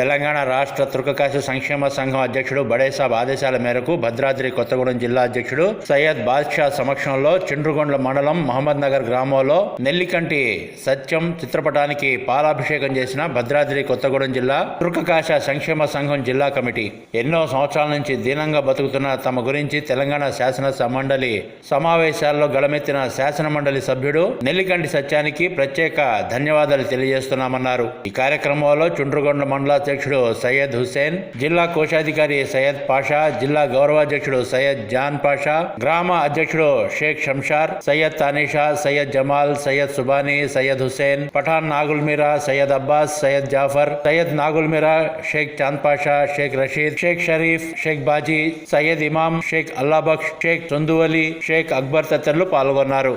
తెలంగాణ రాష్ట్ర తుర్కకాశ సంక్షేమ సంఘం అధ్యక్షుడు బడేసాబ్ ఆదేశాల మేరకు భద్రాద్రి కొత్తగూడెం జిల్లా అధ్యక్షుడు సయ్యద్ బాద్షా సమక్షంలో చిండ్రుగొండ్ల మండలం మహమ్మద్ నగర్ గ్రామంలో నెల్లికంటి సత్యం చిత్రపటానికి పాలాభిషేకం చేసిన భద్రాద్రి కొత్తగూడెం జిల్లా తృకకాశ సంక్షేమ సంఘం జిల్లా కమిటీ. ఎన్నో సంవత్సరాల నుంచి దీనంగా బతుకుతున్న తమ గురించి తెలంగాణ శాసన మండలి సమావేశాల్లో గళమెత్తిన శాసన మండలి సభ్యుడు నెల్లికంటి సత్యానికి ప్రత్యేక ధన్యవాదాలు తెలియజేస్తున్నామన్నారు. ఈ కార్యక్రమంలో చుండ్రుగొండ మండల అధ్యక్షుడు సయ్యద్ హుసేన్ జిల్లా కోశాధికారి సయ్యద్ పాషా జిల్లా గౌరవాధ్యక్షుడు సయ్యద్ జాన్ పాషా గ్రామ అధ్యక్షుడు షేక్ షంషార్ సయ్యద్ తానిషా సయ్యద్ జమాల్ సయ్యద్ సుబానీ సయ్యద్ హుసేన్ పఠాన్ నాగుల్ మీరా సయ్యద్ అబ్బాస్ సయ్యద్ జాఫర్ సయ్యద్ నాగుల్ మీరా షేక్ చాంద్ పాషా షేక్ రషీద్ షేక్ షరీఫ్ షేక్ బాజీ సయ్యద్ ఇమాం షేక్ అల్లాబక్ష్ షేక్ చందువలి షేక్ అక్బర్ తదితరులు పాల్గొన్నారు.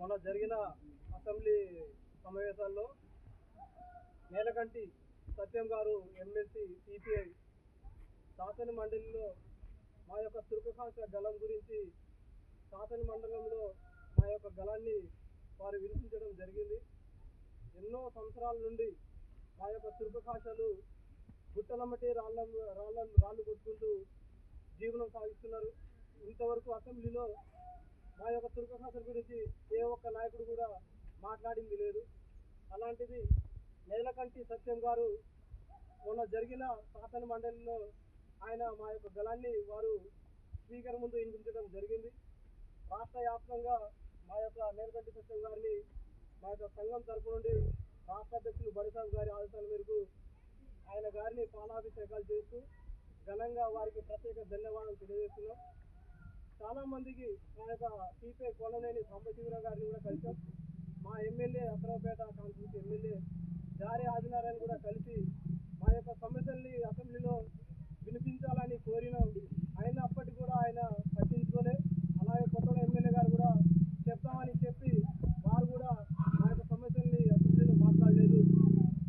మొన్న జరిగిన అసెంబ్లీ సమావేశాల్లో నేలకంటి సత్యం గారు ఎమ్మెల్సీ సిపిఐ శాసన మండలిలో మా యొక్క తుర్కకాంక్ష గలం గురించి శాసన మండలంలో మా యొక్క గలాన్ని వారు వినిపించడం జరిగింది. ఎన్నో సంవత్సరాల నుండి మా యొక్క తుర్కకాంక్షలు గుట్టలమ్మటి రాళ్ళ రాళ్ళ రాళ్ళు కొట్టుకుంటూ జీవనం సాగిస్తున్నారు. ఇంతవరకు అసెంబ్లీలో మా యొక్క తుర్కశాస్త్ర గురించి ఏ ఒక్క నాయకుడు కూడా మాట్లాడింది లేదు. అలాంటిది నేలకంటి సత్యం గారు మొన్న జరిగిన శాసన మండలిలో ఆయన మా యొక్క గలాన్ని వారు స్పీకర్ ముందు వినిపించడం జరిగింది. రాష్ట్ర వ్యాప్తంగా మా యొక్క నేలకంటి సత్యం గారిని మా యొక్క సంఘం తరపు నుండి రాష్ట్ర అధ్యక్షులు బడిసాబ్ గారి ఆదేశాల మేరకు ఆయన గారిని పాలాభిషేకాలు చేసి ఘనంగా వారికి ప్రత్యేక ధన్యవాదాలు తెలియజేస్తున్నాం చాలా మందికి మా యొక్క టీపే కొనలేని సాంబశివరావు గారిని కూడా కలిసాం. మా ఎమ్మెల్యే అసరావుపేట కాన్స్టిట్యూన్సీ ఎమ్మెల్యే జారీ ఆదినారాయణ కూడా కలిసి మా యొక్క సమస్యల్ని అసెంబ్లీలో వినిపించాలని కోరినాం అయినప్పటికీ కూడా ఆయన పట్టించుకోలే అలాగే కొత్త ఎమ్మెల్యే గారు కూడా చెప్తామని చెప్పి వారు కూడా మా యొక్క సమస్యల్ని అసెంబ్లీలో మాట్లాడలేదు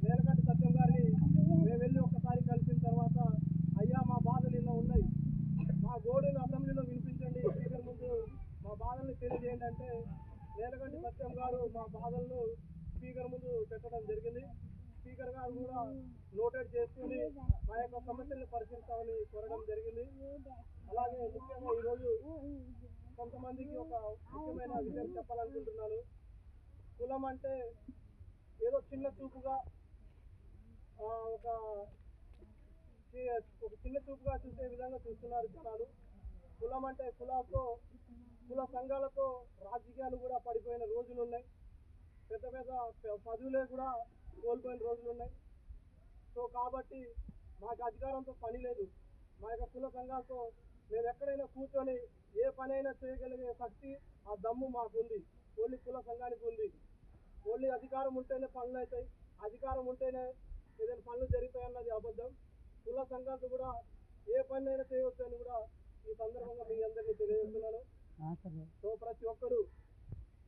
నేలకంటి సత్యం గారిని మేము వెళ్ళి ఒక్కసారి కలిసిన తర్వాత అయ్యా మా బాధలు ఇలా ఉన్నాయి మా గోడును అసెంబ్లీలో వినిపించండి స్పీకర్ ముందు మా ఏంటంటే తెలియజేయండి నేలగంటి సత్యం గారు మా బాధలను స్పీకర్ ముందు పెట్టడం జరిగింది. స్పీకర్ గారు కూడా నోటెడ్ చేసుకుని మా యొక్క సమస్యలను పరిశీలిస్తామని కోరడం జరిగింది. అలాగే ముఖ్యంగా ఈరోజు కొంతమందికి ఒక ముఖ్యమైన విషయం చెప్పాలనుకుంటున్నాను. కులం అంటే ఏదో చిన్న చూపుగా ఒక ఒక చిన్న చూపుగా చూసే విధంగా చూస్తున్నారు జనాలు. కులం అంటే కులాతో సంఘాలతో రాజకీయాలు కూడా పడిపోయిన రోజులు ఉన్నాయి పెద్ద పెద్ద పదవులే కూడా కోల్పోయిన రోజులు ఉన్నాయి సో కాబట్టి మాకు అధికారంతో పని లేదు. మా యొక్క కుల సంఘాలతో మేము ఎక్కడైనా కూర్చొని ఏ పనైనా చేయగలిగే శక్తి ఆ దమ్ము మాకుంది. ఓన్లీ కుల సంఘానికి ఉంది. ఓన్లీ అధికారం ఉంటేనే పనులు అవుతాయి. అధికారం ఉంటేనే ఏదైనా పనులు జరుగుతాయి అన్నది అబద్ధం. కుల సంఘాలతో కూడా ఏ పనినైనా చేయవచ్చు అని కూడా ఈ సందర్భంగా మీ అందరినీ తెలియజేస్తున్నాను. సో ప్రతి ఒక్కరు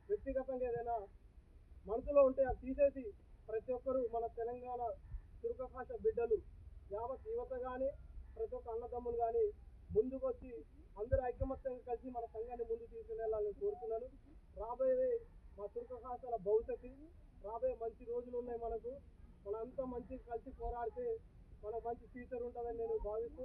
వ్యక్తిగతంగా ఏదైనా మనసులో ఉంటే అది తీసేసి ప్రతి ఒక్కరు మన తెలంగాణ తురుక భాష బిడ్డలు యావత్ యువత కానీ ప్రతి ఒక్క అన్నదమ్ములు కానీ ముందుకొచ్చి అందరూ ఐకమత్యంగా కలిసి మన సంఘాన్ని ముందు తీసుకెళ్ళాలని కోరుతున్నాను. రాబోయేది మా తుర్కహాసాల భవిష్యత్తు రాబోయే మంచి రోజులు ఉన్నాయి మనకు. మనంతా మంచి కలిసి పోరాడితే మనకు మంచి ఫ్యూచర్ ఉంటుందని నేను భావిస్తూ